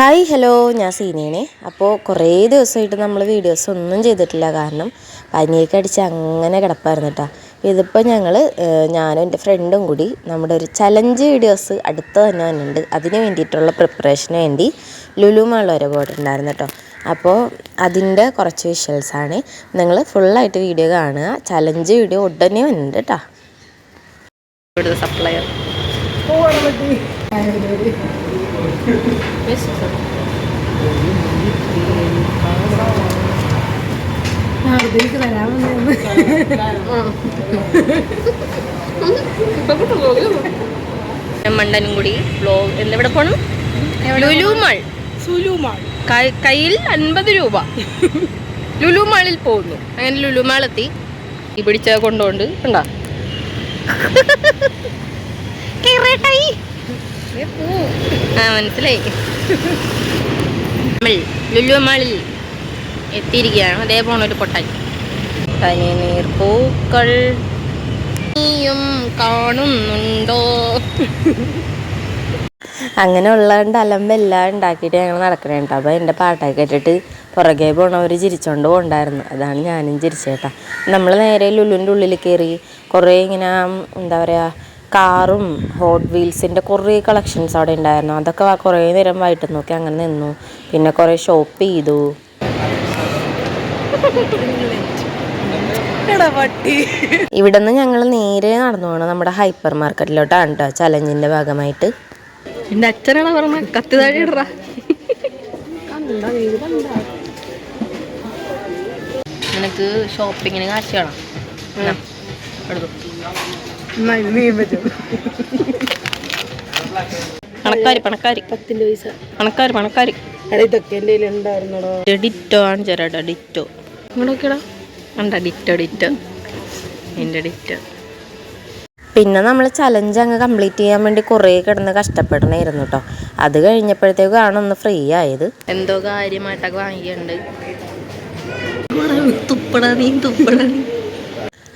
Hi hello ഞാൻ സീനേനെ അപ്പോൾ കുറേ ദിവസമായിട്ട് നമ്മൾ വീഡിയോസ് ഒന്നും ചെയ്തിട്ടില്ല. കാരണം പനിയൊക്കെ അടിച്ച് അങ്ങനെ കിടപ്പായിരുന്നു കേട്ടോ ഇതിപ്പോൾ ഞങ്ങൾ ഞാനും എന്റെ ഫ്രണ്ടും കൂടി നമ്മുടെ ഒരു ചലഞ്ച് വീഡിയോസ് അടുത്ത് തന്നെ വന്നിട്ടുണ്ട്. അതിന് വേണ്ടിയിട്ടുള്ള പ്രിപ്പറേഷന് വേണ്ടി ലുലു മാൾ വരെ പോയിട്ടുണ്ടായിരുന്നു കേട്ടോ അപ്പോൾ അതിന്റെ കുറച്ച് വിഷ്വൽസാണ് നിങ്ങൾ ഫുള്ളായിട്ട് വീഡിയോ കാണുക. ചലഞ്ച് വീഡിയോ ഉടനെ വന്നിട്ടുണ്ട് കേട്ടോ സപ്ലൈ സപ്ലയർ നാളത്തേക്ക് തരാമെന്ന് കൂടി ബ്ലോഗ് എന്നിവിടെ പോണം? ലുലുമാൾ സുലുമാൾ കയ്യിൽ അൻപത് രൂപ. ലുലുമാളിൽ പോകുന്നു. അങ്ങനെ ലുലുമാൾ എത്തി. ഈ പിടിച്ച കൊണ്ടോണ്ട് കണ്ടാ? കേറേട്ടായി. ആ മനസ്സിലായി. നമ്മൾ ലുലു മാളിൽ എത്തിയിരിക്കുകയാണ്. അതേ പോണ ഒരു പൊട്ടാൻ തനിനീർ പൂക്കൾ നീയും കാണുന്നുണ്ടോ? അങ്ങനെ ഉള്ളതുകൊണ്ട് അലമ്പെല്ലാം ഉണ്ടാക്കിയിട്ട് ഞങ്ങൾ നടക്കണേട്ടോ അപ്പോൾ എന്റെ പാട്ടൊക്കെ കേട്ടിട്ട് പുറകെ പോണവർ ചിരിച്ചോണ്ട് പോകണ്ടായിരുന്നു അതാണ് ഞാനും ചിരിച്ചേട്ടാ നമ്മൾ നേരെ ലുലുവിന്റെ ഉള്ളിൽ കയറി കുറേ ഇങ്ങനെ എന്താ പറയുക കാറും ഹോട്ട് വീൽസിന്റെ കുറേ കളക്ഷൻസ് അവിടെ ഉണ്ടായിരുന്നു. അതൊക്കെ കുറേ നേരം വൈകിട്ട് നോക്കി അങ്ങനെ നിന്നു. പിന്നെ കുറേ ഷോപ്പ് ചെയ്തു. ഇവിടെ നിന്ന് ഞങ്ങൾ നേരെ നടന്നു പോകണം നമ്മുടെ ഹൈപ്പർ മാർക്കറ്റിലോട്ടാണ് കേട്ടോ ചലഞ്ചിന്റെ ഭാഗമായിട്ട്. എന്റെ അച്ഛനാണ് പറഞ്ഞ? കത്തി താഴെ ഇടറ. നിനക്ക് ഷോപ്പിങ്ങിന് കാശ് വേണം പണക്കാരി പണക്കാരി. പത്തിന്റെ പൈസ. പണക്കാരി പണക്കാരി. എടാ ഇതൊക്കെ എന്റെ കയ്യിൽ ഡിറ്റോ ആണ് ചേരാ ഡിറ്റോ ഇങ്ങോട്ടൊക്കെടാ. കണ്ട ഡിറ്റോ ഡിറ്റോ എന്റെ ഡിറ്റോ പിന്നെ നമ്മൾ ചലഞ്ച് അങ്ങ് കംപ്ലീറ്റ് ചെയ്യാൻ വേണ്ടി കുറേ കിടന്ന് കഷ്ടപ്പെടണമായിരുന്നു കേട്ടോ അത് കഴിഞ്ഞപ്പോഴത്തേക്കാണ് ഒന്ന് ഫ്രീ ആയത്. എന്തോ കാര്യമായിട്ടൊക്കെ വാങ്ങിയിട്ടുണ്ട്. തുപ്പട നീ തുപ്പട നീ.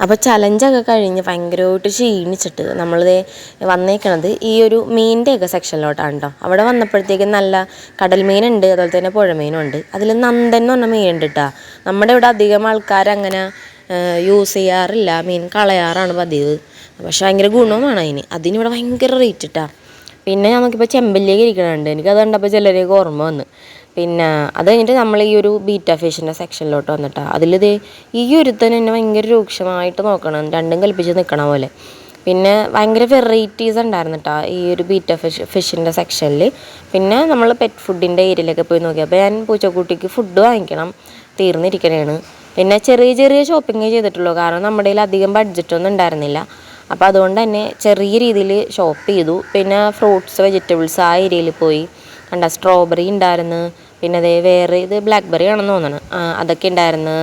അപ്പോൾ ചലഞ്ചൊക്കെ കഴിഞ്ഞ് ഭയങ്കരമായിട്ട് ക്ഷീണിച്ചിട്ട് നമ്മളിത് വന്നേക്കണത് ഈ ഒരു മീനിന്റെയൊക്കെ സെക്ഷനിലോട്ടാണ് കേട്ടോ അവിടെ വന്നപ്പോഴത്തേക്കും നല്ല കടൽ മീനുണ്ട് അതുപോലെ തന്നെ പുഴമീനും ഉണ്ട് അതിൽ നന്ദൻ എന്ന് പറഞ്ഞ മീൻ ഉണ്ട് കേട്ടോ നമ്മുടെ ഇവിടെ അധികം ആൾക്കാർ അങ്ങനെ യൂസ് ചെയ്യാറില്ല. മീൻ കളയാറാണ് പതിവ്. പക്ഷെ ഭയങ്കര ഗുണവുമാണ് അതിന്. അതിനിവിടെ ഭയങ്കര റേറ്റ് ഇട്ടാ പിന്നെ നമുക്കിപ്പോൾ ചെമ്പല്ലിയൊക്കെ ഇരിക്കണുണ്ട്. എനിക്കത് കണ്ടപ്പോൾ ചിലരെയൊക്കെ ഓർമ്മ വന്ന്. പിന്നെ അത് കഴിഞ്ഞിട്ട് നമ്മൾ ഈ ഒരു ബീറ്റ ഫിഷിന്റെ സെക്ഷനിലോട്ട് വന്നിട്ടാണ് അതിലിത് ഈ ഒരുത്തൻ എന്നെ ഭയങ്കര രൂക്ഷമായിട്ട് നോക്കണം. രണ്ടും കൽപ്പിച്ച് നിൽക്കണ പോലെ. പിന്നെ ഭയങ്കര വെറൈറ്റീസ് ഉണ്ടായിരുന്നു കേട്ടോ ഈ ഒരു ബീറ്റ ഫിഷ് ഫിഷിന്റെ സെക്ഷനിൽ പിന്നെ നമ്മൾ പെറ്റ് ഫുഡിന്റെ ഏരിയയിലൊക്കെ പോയി നോക്കി. അപ്പോൾ ഞാൻ പൂച്ചക്കുട്ടിക്ക് ഫുഡ് വാങ്ങിക്കണം. തീർന്നിരിക്കണേണ്. പിന്നെ ചെറിയ ചെറിയ ഷോപ്പിംഗ് ചെയ്തിട്ടുള്ളൂ. കാരണം നമ്മുടെ കയ്യിൽ അധികം ബഡ്ജറ്റൊന്നും ഉണ്ടായിരുന്നില്ല. അപ്പോൾ അതുകൊണ്ട് തന്നെ ചെറിയ രീതിയിൽ ഷോപ്പ് ചെയ്തു. പിന്നെ ഫ്രൂട്ട്സ് വെജിറ്റബിൾസ് ആ ഏരിയയിൽ പോയി. കണ്ട സ്ട്രോബെറി ഉണ്ടായിരുന്നു. പിന്നെ അതേ വേറെ ഇത് ബ്ലാക്ക്ബെറി ആണെന്ന് തോന്നുന്നു. അതൊക്കെ ഉണ്ടായിരുന്നു.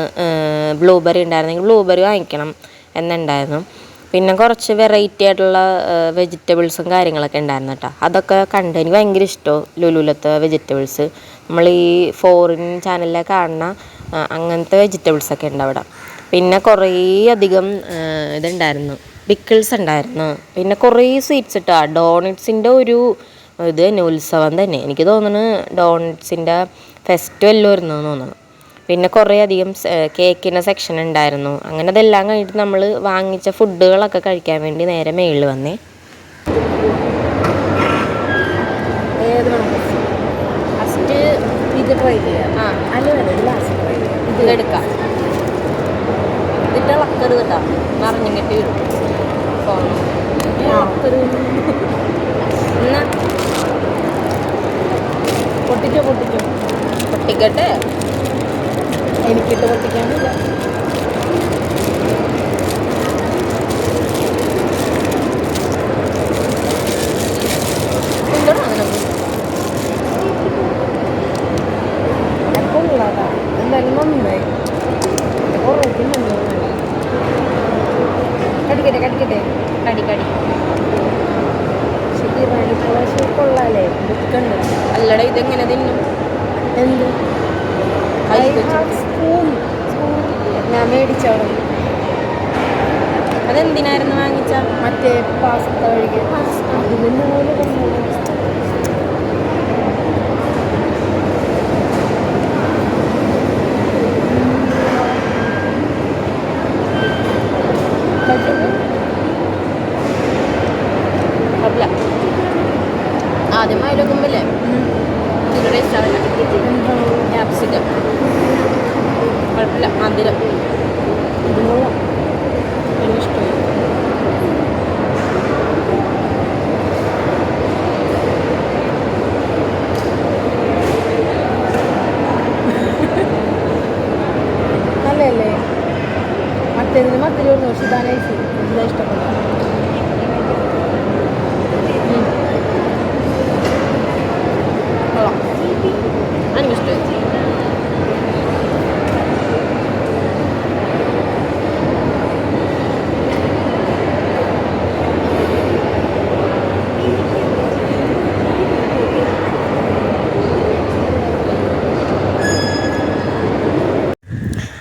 ബ്ലൂബെറി ഉണ്ടായിരുന്നെങ്കിൽ ബ്ലൂബെറി വാങ്ങിക്കണം എന്നുണ്ടായിരുന്നു. പിന്നെ കുറച്ച് വെറൈറ്റി ആയിട്ടുള്ള വെജിറ്റബിൾസും കാര്യങ്ങളൊക്കെ ഉണ്ടായിരുന്നു കേട്ടോ. അതൊക്കെ കണ്ട് എനിക്ക് ഭയങ്കര ഇഷ്ടവും ലുലുലത്തെ വെജിറ്റബിൾസ് നമ്മൾ ഈ ഫോറിൻ ചാനലിലെ കാണുന്ന അങ്ങനത്തെ വെജിറ്റബിൾസൊക്കെ ഉണ്ട് അവിടെ. പിന്നെ കുറേ അധികം ഇതുണ്ടായിരുന്നു. പിക്കിൾസ് ഉണ്ടായിരുന്നു. പിന്നെ കുറേ സ്വീറ്റ്സ് കേട്ടോ ഡോണറ്റ്സിന്റെ ഒരു ഇത് തന്നെ ഉത്സവം തന്നെ. എനിക്ക് തോന്നുന്നു ഡോൺസിന്റെ വരുന്നു തോന്നുന്നു. പിന്നെ കുറേ അധികം കേക്കിന്റെ സെക്ഷൻ ഉണ്ടായിരുന്നു. അങ്ങനെ അതെല്ലാം കഴിഞ്ഞിട്ട് നമ്മൾ വാങ്ങിച്ച ഫുഡുകളൊക്കെ കഴിക്കാൻ വേണ്ടി നേരെ മേളിൽ വന്നേ. ഫസ്റ്റ് ഇത് ട്രൈ ചെയ്യാം. ഇതെടുക്കാം ഇതിട്ട് ഇളക്കരുത് കേട്ടോ നിറഞ്ഞും വരും എന്നാ പൊട്ടിച്ചോ പൊട്ടിച്ചോ പൊട്ടിക്കട്ടെ? എനിക്കിട്ട് പൊട്ടിക്കാനില്ല. കടിക്കട്ടെ കടിക്കട്ടെ. കടി കടി. ബുക്കുണ്ട് അല്ലട ഇതെങ്ങനെ തിന്നും? എന്ത്. സ്പൂൺ ഞാൻ മേടിച്ചോളൂ അതെന്തിനായിരുന്നു വാങ്ങിച്ച മറ്റേ പാസ്ത ഒഴികെ അതിൽ പോലെ ആദ്യം അയലൊക്കുമ്പല്ലേ ഇവിടെ ഇഷ്ടമല്ല. ക്യാപ്സിക്കം കുഴപ്പമില്ല. മധുരം. എനിക്കിഷ്ടമായി നല്ലല്ലേ മറ്റേതിന് മറ്റൊരു പക്ഷെ ഇതാണ് ഇഷ്ടപ്പെട്ടു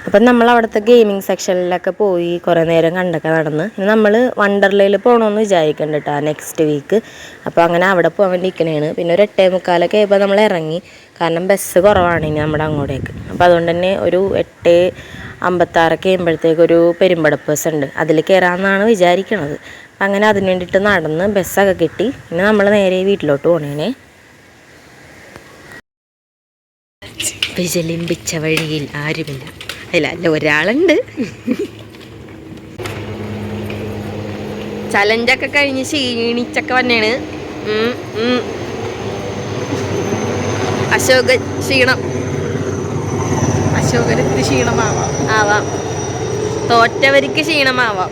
അപ്പം നമ്മൾ അവിടുത്തെ ഗെയിമിംഗ് സെക്ഷനിലൊക്കെ പോയി കുറേ നേരം കണ്ടൊക്കെ നടന്ന്. നമ്മൾ വണ്ടർലയിൽ പോകണമെന്ന് വിചാരിക്കുന്നുണ്ട് കേട്ടോ നെക്സ്റ്റ് വീക്ക് അപ്പോൾ അങ്ങനെ അവിടെ പോകാൻ വേണ്ടി ഇരിക്കണേണ് പിന്നെ ഒരു എട്ടേ മുക്കാലൊക്കെ ആയപ്പോൾ നമ്മൾ ഇറങ്ങി കാരണം ബസ് കുറവാണ് ഇനി നമ്മുടെ അങ്ങോട്ടേക്ക്. അപ്പോൾ അതുകൊണ്ട് തന്നെ ഒരു എട്ട് അമ്പത്താറൊക്കെ ആകുമ്പോഴത്തേക്ക് ഒരു പെരുമ്പടപ്പ് ബസ് ഉണ്ട്. അതിൽ കയറാമെന്നാണ് വിചാരിക്കണത്. അപ്പം അങ്ങനെ അതിന് വേണ്ടിയിട്ട് നടന്ന് ബസ്സൊക്കെ കിട്ടി. പിന്നെ നമ്മൾ നേരെ വീട്ടിലോട്ട് പോകണേനെ വിജലിമ്പിച്ച വഴിയിൽ ആരുമില്ല. അല്ല ഒരാളുണ്ട്. ചലഞ്ചൊക്കെ കഴിഞ്ഞ് ക്ഷീണിച്ചൊക്കെ വന്നേണ്. അശോക ക്ഷീണം. അശോകർക്ക് ക്ഷീണമാവാം. ആവാം. തോറ്റവർക്ക് ക്ഷീണമാവാം.